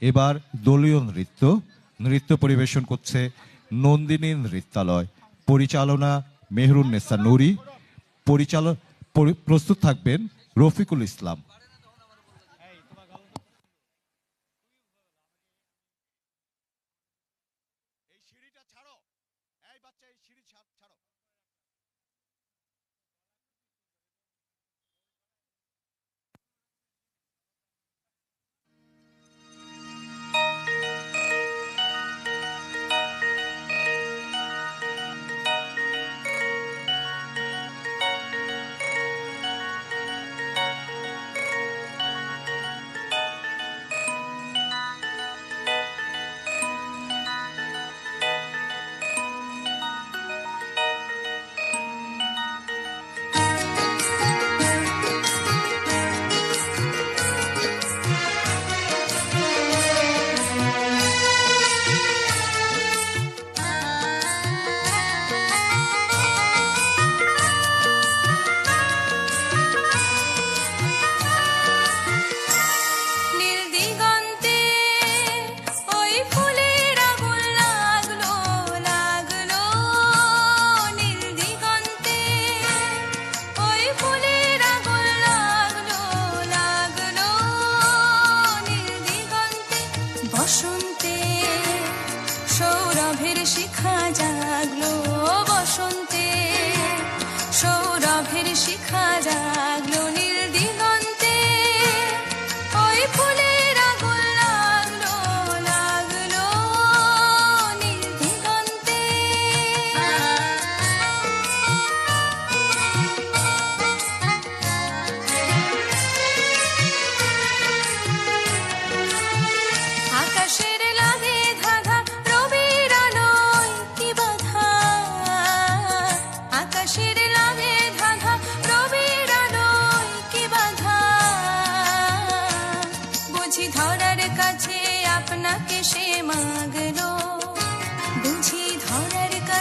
এবার দলীয় নৃত্য। নৃত্য পরিবেশন করছে নন্দিনী নৃত্যালয়। পরিচালনা মেহরুন্নেসা নুরি। পরিচালক, পরি- প্রস্তুত থাকবেন রফিকুল ইসলাম। সৌরভের শিখা জাগলো বসন্তে সৌরভের শিখা জাগলো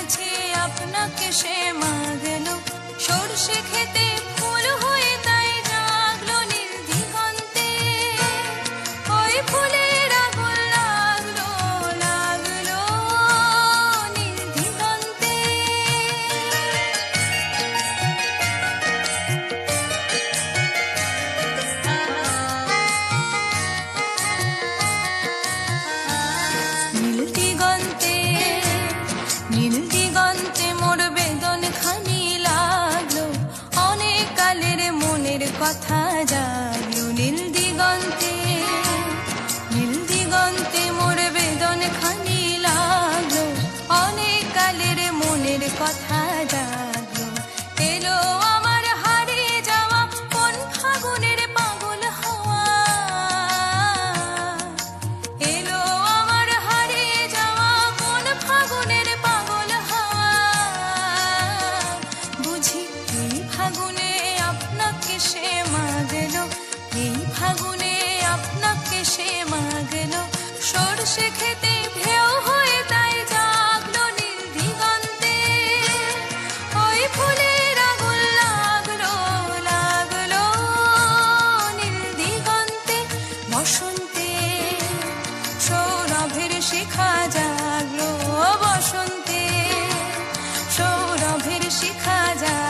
ধরার আপনাকে সে মা গেল সর্ষে খেতে কথা জাগলো নীল দিগন্তে নীল দিগন্তে মোর বেদন খানি লাগল। অনেক কালের মনের কথা জাগলো। হারিয়ে যাওয়া কোন ফাগুনের পাগল হওয়া। এলো আমার হারিয়ে যাওয়া কোন ফাগুনের পাগল হাওয়া। বুঝি এই ফাগুনে ভাসে খেতে ঢেউ হয়ে তাই জাগলো নীল দিগন্তে ওই ফুলের আগুন লাগল লাগল নীল দিগন্তে বসন্তে সৌরভের শিখা জাগলো, বসন্তে সৌরভের শিখা জাগ